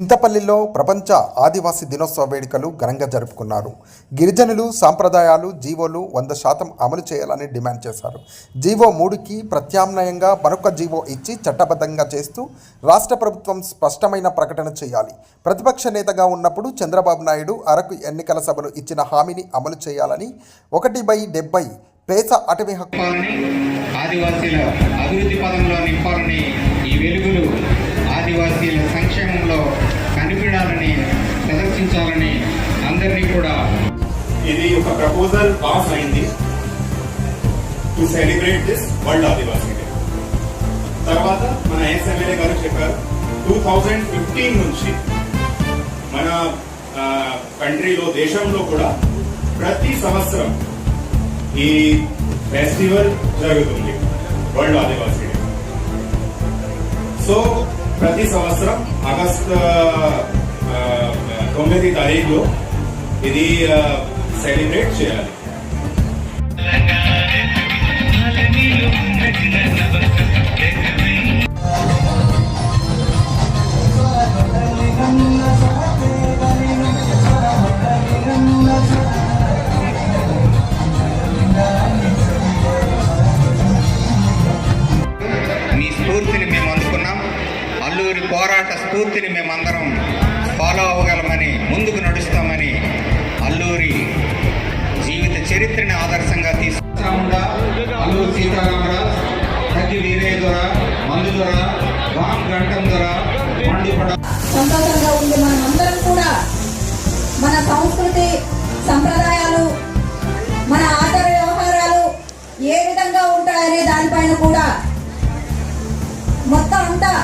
చింతపల్లిలో ప్రపంచ ఆదివాసీ దినోత్సవ వేడుకలు ఘనంగా జరుపుకున్నారు. గిరిజనులు సాంప్రదాయాలు జీవోలు వంద శాతం అమలు చేయాలని డిమాండ్ చేశారు. జీవో మూడుకి ప్రత్యామ్నాయంగా మరొక జీవో ఇచ్చి చట్టబద్ధంగా చేస్తూ రాష్ట్ర ప్రభుత్వం స్పష్టమైన ప్రకటన చేయాలి. ప్రతిపక్ష నేతగా ఉన్నప్పుడు చంద్రబాబు నాయుడు అరకు ఎన్నికల సభలు ఇచ్చిన హామీని అమలు చేయాలని ఒకటి బై డెబ్బై పేస అటవీ హక్కు ఆదివాసీల అభివృద్ధి పదంలో నింపాలని ఈ వెలుగులు ఇది ఒక ప్రపోజల్ పాస్ అయింది to celebrate this world Adivasi day తర్వాత మన ఎస్ఎంఎల్ఏ గారు చెప్పారు టూ థౌజండ్ ఫిఫ్టీన్ నుంచి మన కంట్రీలో దేశంలో కూడా ప్రతి సంవత్సరం ఈ ఫెస్టివల్ జరుగుతుంది వరల్డ్ ఆదివాసీ డే సో ప్రతి సంవత్సరం ఆగస్ట్ తొమ్మిది తారీఖులో ఇది సెలబ్రేట్ చేయాలి మీ స్ఫూర్తిని మేము అందుకున్నాం. అల్లూరి పోరాట స్ఫూర్తిని మేమందరం ఫాలో అవ్వగలమని ముందుకు ఆదర్శంగా తీసుకుంటా అల్లూరి సీతారామరాజు ప్రతి వీరయ్య దొర మందు దొర వామ్ గంటం దొర మండిపడ సంతోషంగా ఉంది మనం అందరం కూడా మన సంస్కృతి సంప్రదాయాలు మన ఆచార వ్యవహారాలు ఏ విధంగా ఉంటాయనే దానిపైన కూడా మొత్తం అంతా